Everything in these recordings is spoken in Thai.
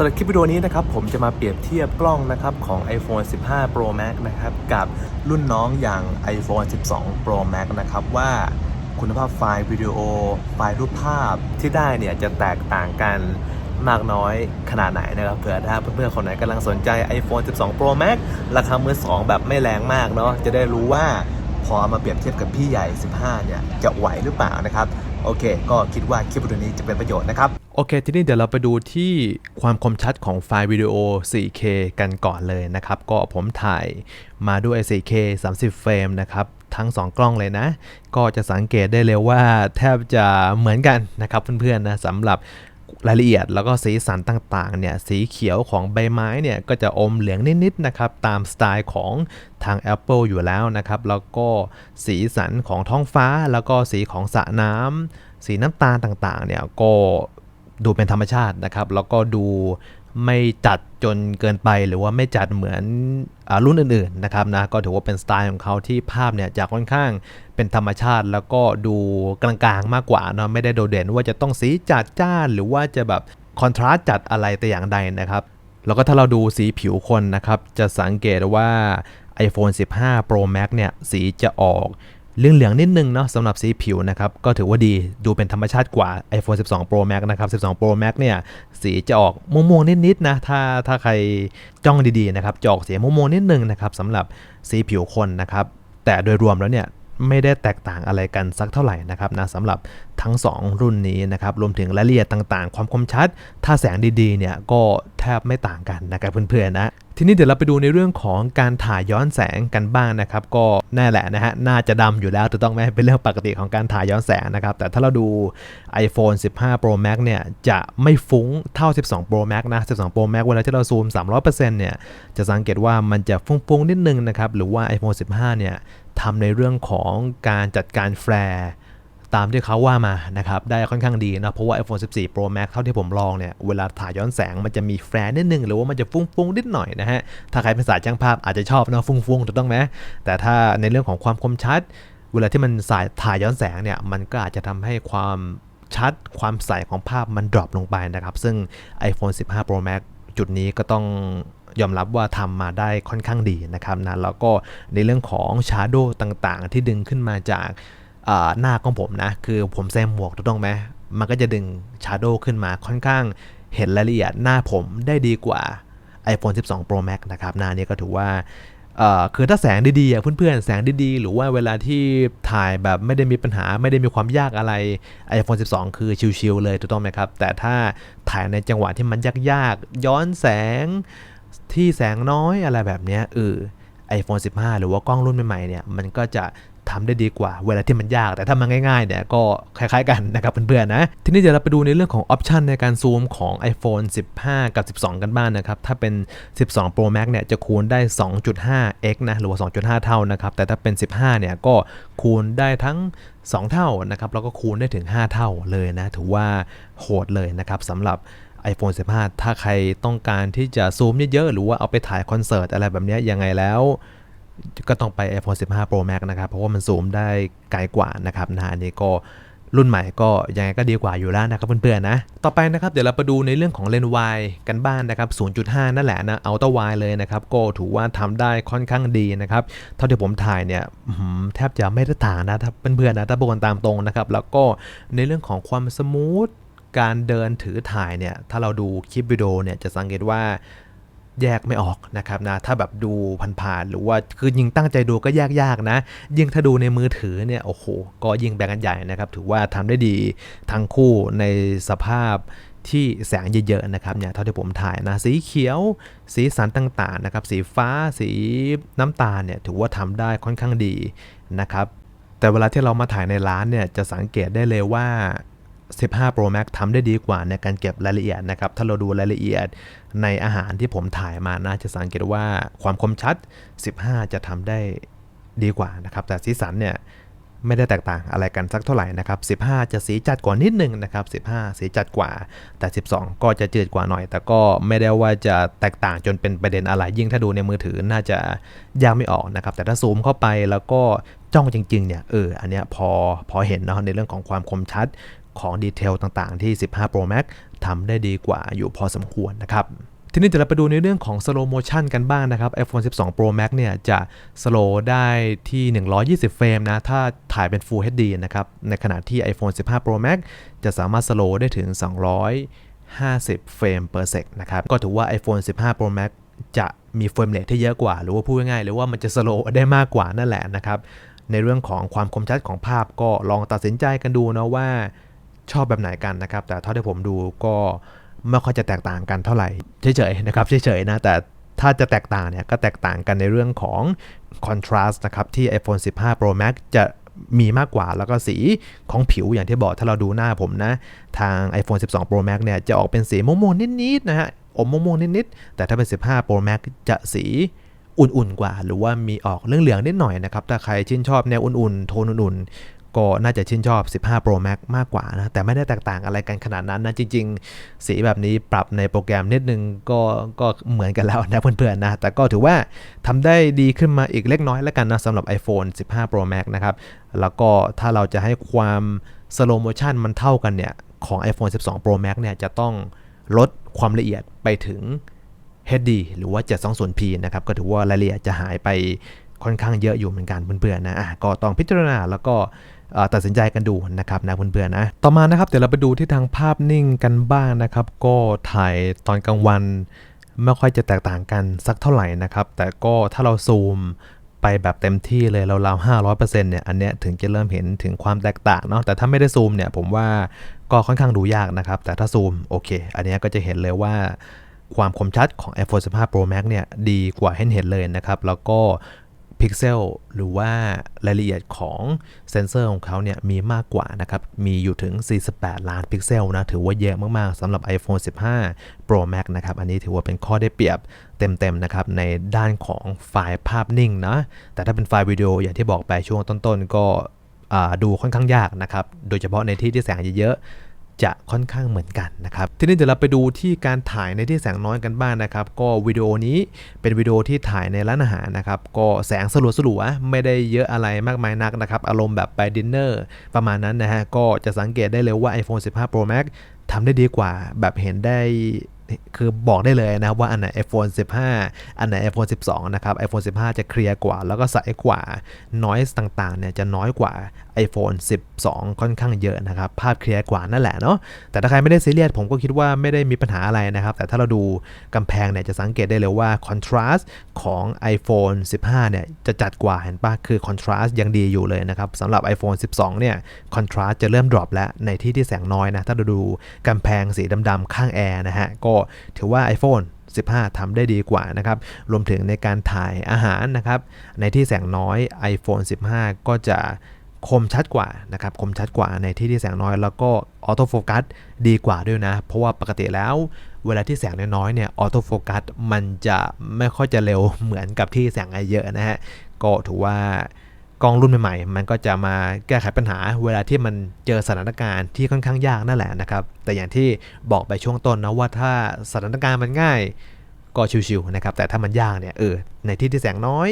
สำหรับคลิปวิดีโอนี้นะครับผมจะมาเปรียบเทียบกล้องนะครับของ iPhone 15 Pro Max นะครับกับรุ่นน้องอย่าง iPhone 12 Pro Max นะครับว่าคุณภาพไฟล์วิดีโอ ไฟล์รูปภาพที่ได้เนี่ยจะแตกต่างกันมากน้อยขนาดไหนนะครับเผื่อถ้าเพื่อนๆคนไหนกำลังสนใจ iPhone 12 Pro Max ราคามือ2 แบบไม่แรงมากเนาะจะได้รู้ว่าพอเอามาเปรียบเทียบกับพี่ใหญ่ 15 เนี่ยจะไหวหรือเปล่านะครับโอเค ก็คิดว่าคลิปวิดีโอนี้จะเป็นประโยชน์นะครับ โอเค ทีนี้เดี๋ยวเราไปดูที่ความคมชัดของไฟล์วิดีโอ 4K กันก่อนเลยนะครับ ก็ผมถ่ายมาด้วย 4K 30 เฟรมนะครับ ทั้ง 2 กล้องเลยนะ ก็จะสังเกตได้เลยว่าแทบจะเหมือนกันนะครับเพื่อนๆนะสำหรับรายละเอียดแล้วก็สีสันต่างๆเนี่ยสีเขียวของใบไม้เนี่ยก็จะอมเหลืองนิดๆนะครับตามสไตล์ของทาง Apple อยู่แล้วนะครับแล้วก็สีสันของท้องฟ้าแล้วก็สีของสระน้ำสีน้ำตาลต่างๆเนี่ยก็ ดูเป็นธรรมชาตินะครับ แล้วก็ดูไม่จัดจนเกินไปหรือว่าไม่จัดเหมือนอรุ่นอื่นๆนะครับนะก็ถือว่าเป็นสไตล์ของเขาที่ภาพเนี่ยจะค่อนข้างเป็นธรรมชาติ แล้วก็ดูกลางๆมากกว่าเนาะไม่ได้โดดเด่นว่าจะต้องสีจัดจ้านหรือว่าจะแบบคอนทราสต์จัดอะไรแต่อย่างใดนะครับ แล้วก็ถ้าเราดูสีผิวคนนะครับ จะสังเกตว่า iPhone 15 Pro Max เนี่ยสีจะออก เหลืองๆนิดนึงเนาะสำหรับสีผิวนะครับก็ถือว่าดีดูเป็นธรรมชาติกว่า iPhone 12 Pro Max นะครับ 12 Pro Max เนี่ยสีจะออกม่วงๆนิดๆนะถ้าถ้าใครจ้องดีๆนะครับจะออกสีม่วงๆนิดนึงนะครับสำหรับสีผิวคนนะครับแต่โดยรวมแล้วเนี่ย ไม่ได้แตกต่างอะไรกันสักเท่าไหร่นะครับนะสำหรับทั้ง 2 รุ่นนี้นะครับรวมถึงรายละเอียดต่างๆ ความคมชัด ถ้าแสงดีๆเนี่ยก็แทบไม่ต่างกันนะครับเพื่อนๆนะทีนี้เดี๋ยวเราไปดูในเรื่องของการถ่ายย้อนแสงกันบ้างนะครับ ก็แน่แหละนะฮะน่าจะดำอยู่แล้วถูกต้องไหมเป็นเรื่องปกติของการถ่ายย้อนแสงนะครับ แต่ถ้าเราดู iPhone 15 Pro Max เนี่ยจะไม่ฟุ้งเท่า 12 Pro Max นะ 12 Pro Max เวลาที่เราซูม 300%เนี่ยจะสังเกตว่ามันจะฟุ้งๆนิดนึงนะครับ หรือว่า iPhone 15 เนี่ย ทำในเรื่องของการจัดการแฟร์ตามที่เขาว่ามานะครับได้ค่อนข้างดีนะเพราะว่า iPhone 14 Pro Max เท่าที่ผมลองเนี่ยเวลาถ่ายย้อนแสงมันจะมีแฟร์นิดนึง หรือว่ามันจะฟุ้งๆนิดหน่อยนะฮะ ถ้าใครเป็นสายช่างภาพอาจจะชอบเนาะฟุ้งๆถูกต้องไหมแต่ถ้าในเรื่องของความคมชัด เวลาที่มันสายถ่ายย้อนแสงเนี่ยมันก็อาจจะทำให้ความชัดความใสของภาพมันดรอปลงไปนะครับ ซึ่ง iPhone 15 Pro Max จุดนี้ก็ต้อง ยอมรับว่าทำมาได้ค่อนข้างดีนะครับนะแล้วก็ในเรื่องของชาร์โดต่างๆ ที่ดึงขึ้นมาจากหน้าของผมนะ คือผมแซมหมวกถูกต้องไหมมันก็จะดึงชาร์โดขึ้นมาค่อนข้างเห็นรายละเอียดหน้าผมได้ดีกว่า iPhone 12 Pro Max นะครับหน้านี้ก็ถือว่าคือถ้าแสงดีๆเพื่อนๆ แสงดีๆ หรือว่าเวลาที่ถ่ายแบบไม่ได้มีปัญหาไม่ได้มีความยากอะไร iPhone 12 คือชิลๆเลยถูกต้องไหมครับ แต่ถ้าถ่ายในจังหวะที่มันยากๆ ย้อนแสง ที่แสงน้อยอะไรแบบนี้เออ iPhone 15 หรือว่ากล้องรุ่นใหม่ๆเนี่ยมันก็จะทำได้ดีกว่า เวลาที่มันยาก แต่ถ้ามันง่ายๆเนี่ยก็คล้ายๆกันนะครับเพื่อนๆนะ ทีนี้เดี๋ยวเราไปดูในเรื่องของออปชันในการซูมของ iPhone 15 กับ 12 กันบ้างนะครับ ถ้าเป็น 12 Pro Max เนี่ยจะคูณได้ 2.5x นะ หรือว่า 2.5 เท่านะครับ แต่ถ้าเป็น 15 เนี่ยก็คูณได้ทั้ง 2 เท่านะครับ แล้วก็คูณได้ถึง 5 เท่าเลยนะ ถือว่าโหดเลยนะครับสำหรับ iPhone 15 ถ้าใครต้องการที่จะซูมเยอะๆ หรือว่าเอาไปถ่ายคอนเสิร์ตอะไรแบบนี้ยังไงแล้ว ก็ต้องไป iPhone 15 Pro Max นะครับ เพราะว่ามันซูมได้ไกลกว่านะครับนะอันนี้ก็รุ่นใหม่ก็ยังไงก็ดีกว่าอยู่แล้วนะครับเพื่อนๆนะ ต่อไปนะครับเดี๋ยวเราไปดูในเรื่องของเลนส์วายกันบ้างนะครับ 0.5 นั่นแหละนะเอัลตร้าวายเลยนะครับ ก็ถือว่าทำได้ค่อนข้างดีนะครับ เท่าที่ผมถ่ายเนี่ยแทบจะไม่ได้ต่างนะเพื่อนๆนะถ้าบอกกันตามตรงนะครับ แล้วก็ในเรื่องของความสมูท การเดินถือถ่ายเนี่ย ถ้าเราดูคลิปวิดีโอเนี่ยจะสังเกตว่าแยกไม่ออกนะครับนะ ถ้าแบบดูผ่านๆหรือว่าคือยิงตั้งใจดูก็แยกยากนะ ยิ่งถ้าดูในมือถือเนี่ย โอ้โห ก็ยิ่งแบ่งกันใหญ่นะครับ ถือว่าทำได้ดีทั้งคู่ในสภาพที่แสงเยอะๆนะครับเนี่ยเท่าที่ผมถ่ายนะ สีเขียว สีสันต่างๆนะครับ สีฟ้าสีน้ำตาลเนี่ยถือว่าทำได้ค่อนข้างดีนะครับ แต่เวลาที่เรามาถ่ายในร้านเนี่ยจะสังเกตได้เลยว่า 15 Pro Max ทำได้ดีกว่าในการเก็บรายละเอียดนะครับ ถ้าเราดูรายละเอียดในอาหารที่ผมถ่ายมานะจะสังเกตว่าความคมชัด 15 จะทำได้ดีกว่านะครับ แต่สีสันเนี่ยไม่ได้แตกต่างอะไรกันสักเท่าไหร่นะครับ 15 จะสีจัดกว่านิดนึงนะครับ 15 สีจัดกว่า แต่ 12 ก็จะจืดกว่าหน่อย แต่ก็ไม่ได้ว่าจะแตกต่างจนเป็นประเด็นอะไร ยิ่งถ้าดูในมือถือน่าจะยากไม่ออกนะครับ แต่ถ้าซูมเข้าไปแล้วก็จ้องจริงๆเนี่ย เออ อันเนี้ยพอพอเห็นเนาะในเรื่องของความคมชัด ของดีเทลต่างๆ ที่ 15 Pro Max ทำได้ดีกว่าอยู่พอสมควรนะครับทีนี้เดี๋ยวเราไปดูในเรื่องของ slow motion กันบ้างนะครับ iPhone 12 Pro Max เนี่ยจะ slow ได้ที่ 120 เฟรมนะ ถ้าถ่ายเป็น Full HD นะครับ ในขณะที่ iPhone 15 Pro Max จะสามารถ slow ได้ถึง 250 เฟรม per sec นะครับ ก็ถือว่า iPhone 15 Pro Max จะมีเฟรมเรทที่เยอะกว่า หรือว่าพูดง่ายๆหรือว่ามันจะ slow ได้มากกว่านั่นแหละนะครับ ในเรื่องของความคมชัดของภาพก็ลองตัดสินใจกันดูนะว่า ชอบแบบไหนกันนะครับ แต่เท่าที่ผมดูก็ไม่ค่อยจะแตกต่างกันเท่าไหร่เฉยๆนะครับเฉยๆนะแต่ถ้าจะแตกต่างเนี่ยก็แตกต่างกันในเรื่องของ contrast นะครับที่ iPhone 15 Pro Max จะมีมากกว่าแล้วก็สีของผิวอย่างที่บอกถ้าเราดูหน้าผมนะ ทาง iPhone 12 Pro Max เนี่ยจะออกเป็นสีม่วงๆนิดๆนะฮะอมม่วงๆนิดๆแต่ถ้าเป็น 15 Pro Max จะสีอุ่นๆกว่า หรือว่ามีออกเรื่องเหลืองนิดหน่อยนะครับ ถ้าใครชื่นชอบแนวอุ่นๆ โทนอุ่นๆ ก็น่าจะชื่นชอบ 15 Pro Max มากกว่านะ แต่ไม่ได้แตกต่างอะไรกันขนาดนั้นนะ จริง ๆ สีแบบนี้ปรับในโปรแกรมนิดนึงก็ก็เหมือนกันแล้วนะเพื่อนๆนะ แต่ก็ถือว่าทำได้ดีขึ้นมาอีกเล็กน้อยแล้วกันนะสำหรับ iPhone 15 Pro Max นะครับ แล้วก็ถ้าเราจะให้ความ slow motion มันเท่ากันเนี่ย ของ iPhone 12 Pro Max เนี่ยจะต้องลดความละเอียดไปถึง HD หรือว่า 720p นะครับ ก็ถือว่ารายละเอียดจะหายไปค่อนข้างเยอะอยู่เหมือนกันเพื่อนๆนะอะก็ต้องพิจารณาแล้วก็ ตัดสินใจกันดูนะครับนะเพื่อนๆนะต่อมานะครับเดี๋ยวเราไปดูที่ทางภาพนิ่งกันบ้างนะครับ ก็ถ่ายตอนกลางวันไม่ค่อยจะแตกต่างกันสักเท่าไหร่นะครับ แต่ก็ถ้าเราซูมไปแบบเต็มที่เลยเราๆ500%เอร์เซ็นี่ยอันเนี้ยถึงจะเริ่มเห็นถึงความแตกต่างเนาะแต่ถ้าไม่ได้ซูมเนี่ยผมว่าก็ค่อนข้างดูยากนะครับ แต่ถ้าซูมโอเค อันเนี้ยก็จะเห็นเลยว่าความคมชัดของ iPhone 15 Pro Max เนี่ยดีกว่าเห็นเห็นเลยนะครับ แล้วก็ พิกเซลหรือว่ารายละเอียดของเซนเซอร์ของเขาเนี่ยมีมากกว่านะครับ มีอยู่ถึง 48 ล้านพิกเซลนะ ถือว่าเยอะมากๆสำหรับ iPhone 15 Pro Max นะครับ อันนี้ถือว่าเป็นข้อได้เปรียบเต็มๆนะครับ ในด้านของไฟล์ภาพนิ่งนะ แต่ถ้าเป็นไฟล์วิดีโออย่างที่บอกไปช่วงต้นๆ ก็ดูค่อนข้างยากนะครับ โดยเฉพาะในที่ที่แสงเยอะ จะค่อนข้างเหมือนกันนะครับ ทีนี้เดี๋ยวเราไปดูที่การถ่ายในที่แสงน้อยกันบ้างนะครับ ก็วิดีโอนี้เป็นวิดีโอที่ถ่ายในร้านอาหารนะครับ ก็แสงสลัวสลัวไม่ได้เยอะอะไรมากมายนักนะครับ อารมณ์แบบไปดินเนอร์ประมาณนั้นนะฮะ ก็จะสังเกตได้เลยว่า iPhone 15 Pro Max ทำได้ดีกว่าแบบเห็นได้ คือบอกได้เลยนะครับว่าอันไหน iPhone 15 อันไหน iPhone 12 นะครับ iPhone 15 จะเคลียร์กว่า แล้วก็ใสกว่า noise ต่างๆ เนี่ยจะน้อยกว่า iPhone 12 ค่อนข้างเยอะนะครับ ภาพเคลียร์กว่านั่นแหละเนาะ แต่ถ้าใครไม่ได้ซีเรียสผมก็คิดว่าไม่ได้มีปัญหาอะไรนะครับ แต่ถ้าเราดูกำแพงเนี่ยจะสังเกตได้เลยว่า contrast ของ iPhone 15 เนี่ยจะจัดกว่าเห็นปะคือ contrast ยังดีอยู่เลยนะครับสำหรับ iPhone 12 เนี่ย contrast จะเริ่ม drop แล้วในที่ที่แสงน้อยนะ ถ้าเราดูกำแพงสีดำๆข้างแอร์นะฮะ ก็ถือว่า iPhone 15ทำได้ดีกว่านะครับ รวมถึงในการถ่ายอาหารนะครับ ในที่แสงน้อย iPhone 15 ก็จะคมชัดกว่านะครับ คมชัดกว่าในที่ที่แสงน้อย แล้วก็ออโต้โฟกัสดีกว่าด้วยนะ เพราะว่าปกติแล้วเวลาที่แสงน้อยๆเนี่ยออโต้โฟกัสมันจะไม่ค่อยจะเร็วเหมือนกับที่แสงเยอะนะฮะ ก็ถือว่า กล้องรุ่นใหม่ๆ มันก็จะมาแก้ไขปัญหาเวลาที่มันเจอสถานการณ์ที่ค่อนข้างยากนั่นแหละนะครับ แต่อย่างที่บอกไปช่วงต้นนะว่าถ้าสถานการณ์มันง่ายก็ชิวๆนะครับ แต่ถ้ามันยากเนี่ยเออในที่ที่แสงน้อย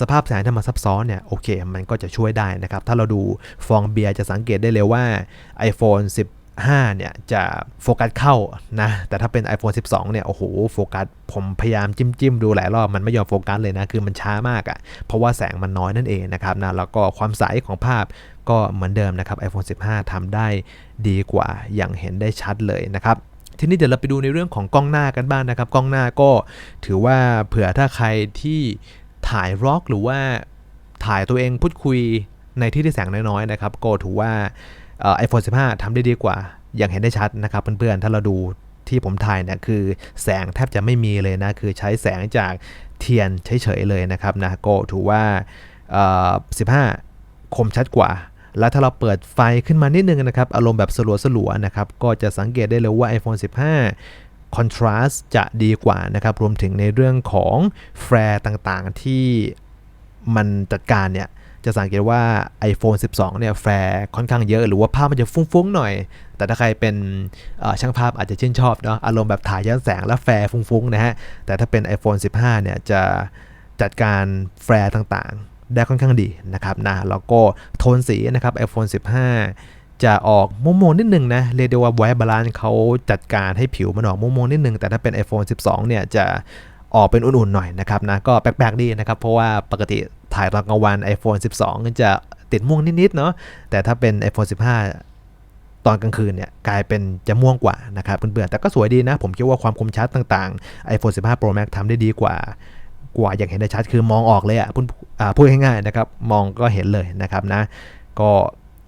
สภาพแสงที่มันซับซ้อนเนี่ยโอเค มันก็จะช่วยได้นะครับ ถ้าเราดูฟองเบียร์จะสังเกตได้เลยว่า iPhone 15เนี่ยจะโฟกัสเข้านะ แต่ถ้าเป็น iPhone 12 เนี่ย โอ้โห โฟกัส ผมพยายามจิ้มจิ้มดูหลายรอบ มันไม่ยอมโฟกัสเลยนะ คือมันช้ามากอะ่ะ เพราะว่าแสงมันน้อยนั่นเองนะครับนะ แล้วก็ความใสของภาพก็เหมือนเดิมนะครับ iPhone 15ทำได้ดีกว่าอย่างเห็นได้ชัดเลยนะครับทีนี้เดี๋ยวเราไปดูในเรื่องของกล้องหน้ากันบ้างนนะครับ กล้องหน้าก็ถือว่าเผื่อถ้าใครที่ถ่ายร็อกหรือว่าถ่ายตัวเองพูดคุยในที่ที่แสงน้อยๆนะครับ ก็ถือว่า ไอโฟน15ทำได้ดีกว่า อย่างเห็นได้ชัดนะครับเพื่อนๆ ถ้าเราดูที่ผมถ่ายเนี่ยคือแสงแทบจะไม่มีเลยนะ คือใช้แสงจากเทียนเฉยๆเลยนะครับนะก็ถือว่า 15 คมชัดกว่า แล้วถ้าเราเปิดไฟขึ้นมานิดนึงนะครับ อารมณ์แบบสลัวๆนะครับ ก็จะสังเกตได้เลยว่า iPhone 15 contrast จะดีกว่านะครับ รวมถึงในเรื่องของแฟร์ต่างๆที่มันจัดการเนี่ย จะสังเกตว่า iPhone 12 เนี่ยแฟร์ค่อนข้างเยอะ หรือว่าภาพมันจะฟุ้งๆหน่อย แต่ถ้าใครเป็นช่างภาพอาจจะชื่นชอบเนาะอารมณ์แบบถ่ายย้อนแสงและแฟร์ฟุ้งๆนะฮะ แต่ถ้าเป็น iPhone 15 เนี่ยจะจัดการแฟร์ต่างๆ ได้ค่อนข้างดีนะครับนะแล้วก็โทนสีนะครับ iPhone 15 จะออกม่วงๆนิดนึงนะเรียกได้ว่าไวบาลานซ์เขาจัดการให้ผิวมันออกม่วงๆนิดนึงแต่ถ้าเป็น iPhone 12 เนี่ยจะออกเป็นอุ่นๆหน่อยนะครับนะก็แปลกๆดีนะครับ เพราะว่าปกติ ถ่ายตอนกลางวัน iPhone 12ก็จะติดม่วงนิดๆเนาะแต่ถ้าเป็น iPhone 15 ตอนกลางคืนเนี่ยกลายเป็นจะม่วงกว่านะครับเพื่อนๆแต่ก็สวยดีนะ ผมคิดว่าความคมชัดต่างๆ iPhone 15 Pro Max ทำได้ดีกว่ากว่าอย่างเห็นได้ชัดคือมองออกเลยอะ่ะพูดง่ายๆนะครับมองก็เห็นเลยนะครับนะ ก็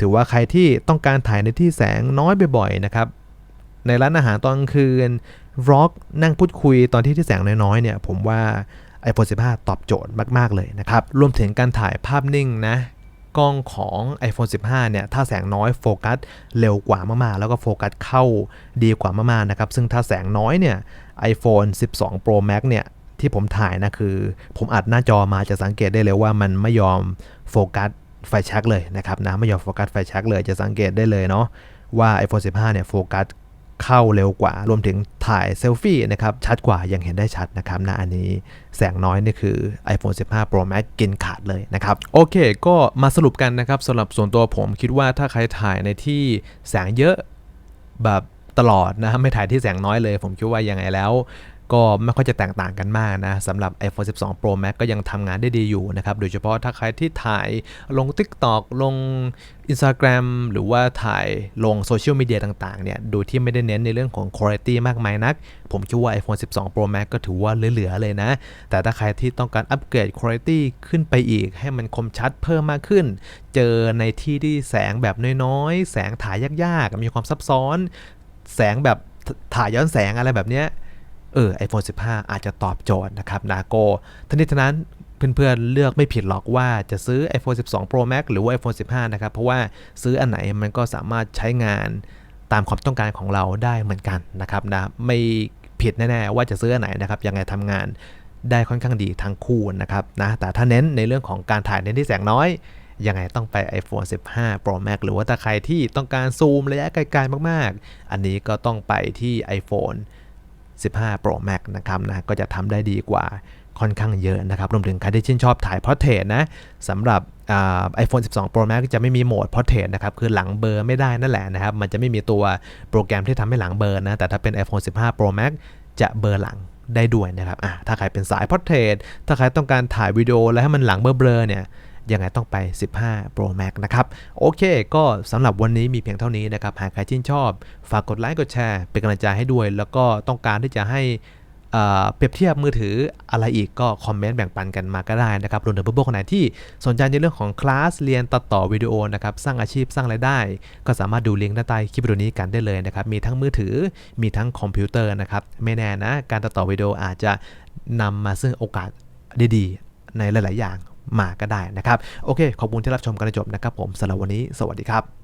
ถือว่าใครที่ต้องการถ่ายในที่แสงน้อยบ่อยๆนะครับในร้านอาหารตอนกลางคืนวล็อกนั่งพูดคุยตอนที่ที่แสงน้อยๆเนี่ยผมว่า iPhone 15 ตอบโจทย์มาก ๆ เลยนะครับ รวมถึงการถ่ายภาพนิ่งนะกล้องของ iPhone 15 เนี่ย ถ้าแสงน้อยโฟกัสเร็วกว่ามาก ๆ แล้วก็โฟกัสเข้าดีกว่ามาก ๆ นะครับ ซึ่งถ้าแสงน้อยเนี่ย iPhone 12 Pro Max เนี่ย ที่ผมถ่ายนะคือ ผมอัดหน้าจอมาจะสังเกตได้เลยว่ามันไม่ยอมโฟกัสไฟแช็กเลยนะครับนะ ไม่ยอมโฟกัสไฟแช็กเลยจะสังเกตได้เลยเนาะว่า iPhone 15 เนี่ยโฟกัส เข้าเร็วกว่า รวมถึงถ่ายเซลฟี่นะครับชัดกว่ายังเห็นได้ชัดนะครับนะอันนี้แสงน้อยนี่คือ iPhone 15 Pro Max กินขาดเลยนะครับ โอเค ก็มาสรุปกันนะครับสำหรับส่วนตัวผมคิดว่าถ้าใครถ่ายในที่แสงเยอะแบบตลอดนะไม่ถ่ายที่แสงน้อยเลย ผมคิดว่ายังไงแล้ว ก็ไม่ค่อยจะแตกต่างกันมากนะสำหรับ iPhone 12 Pro Max ก็ยังทำงานได้ดีอยู่นะครับ โดยเฉพาะถ้าใครที่ถ่ายลง TikTok ลง Instagram หรือว่าถ่ายลงโซเชียลมีเดียต่างๆเนี่ยโดยที่ไม่ได้เน้นในเรื่องของ Quality มากมายนัก ผมคิดว่า iPhone 12 Pro Max ก็ถือว่าเหลือๆเลยนะ แต่ถ้าใครที่ต้องการอัปเกรด Quality ขึ้นไปอีก ให้มันคมชัดเพิ่มมากขึ้น เจอในที่ที่แสงแบบน้อยๆ แสงถ่ายยากๆ มีความซับซ้อน แสงแบบถ่ายย้อนแสงอะไรแบบเนี้ย เออ iPhone 15 อาจจะตอบโจทย์นะครับนาโกทั้งนี้ทั้งนั้นเพื่อนๆเลือกไม่ผิดหรอกว่าจะซื้อ iPhone 12 Pro Max หรือว่า iPhone 15 นะครับ เพราะว่าซื้ออันไหนมันก็สามารถใช้งานตามความต้องการของเราได้เหมือนกันนะครับนะไม่ผิดแน่ๆว่าจะซื้ออันไหนนะครับยังไงทำงานได้ค่อนข้างดีทั้งคู่นะครับนะแต่ถ้าเน้นในเรื่องของการถ่ายเน้นที่แสงน้อยยังไงต้องไป iPhone 15 Pro Max หรือว่าถ้าใครที่ต้องการซูมระยะไกลๆมากๆ อันนี้ก็ต้องไปที่ iPhone 15 Pro Max นะครับนะก็จะทำได้ดีกว่าค่อนข้างเยอะนะครับรวมถึงใครที่ชื่นชอบถ่ายพอร์เทรตนะสำหรับไอโฟน12 Pro Max จะไม่มีโหมดพอร์เทรตนะครับ คือหลังเบอร์ไม่ได้นั่นแหละนะครับ มันจะไม่มีตัวโปรแกรมที่ทำให้หลังเบอร์นะ แต่ถ้าเป็น iPhone 15 Pro Max จะเบอร์หลังได้ด้วยนะครับอะถ้าใครเป็นสายพอร์เทรตถ้าใครต้องการถ่ายวิดีโอแล้วให้มันหลังเบลอๆเนี่ย ยังไงต้องไป 15 Pro Max นะครับ โอเค ก็สำหรับวันนี้มีเพียงเท่านี้นะครับ หากใครชื่นชอบ ฝากกดไลค์กดแชร์เป็นกำลังใจให้ด้วย แล้วก็ต้องการที่จะให้เปรียบเทียบมือถืออะไรอีกก็คอมเมนต์แบ่งปันกันมาก็ได้นะครับรวมถึงเพื่อนๆคนไหนที่สนใจในเรื่องของคลาสเรียนตัดต่อวิดีโอนะครับสร้างอาชีพสร้างรายได้ ก็สามารถดูลิงก์ด้านใต้คลิปวิดีโอนี้กันได้เลยนะครับมีทั้งมือถือมีทั้งคอมพิวเตอร์นะครับไม่แน่นะการตัดต่อวิดีโออาจจะนำมาซึ่งโอกาสดีๆ ในหลาย ๆ อย่าง มาก็ได้นะครับ โอเค ขอบคุณที่รับชมกันจนจบนะครับผมสำหรับวันนี้ สวัสดีครับ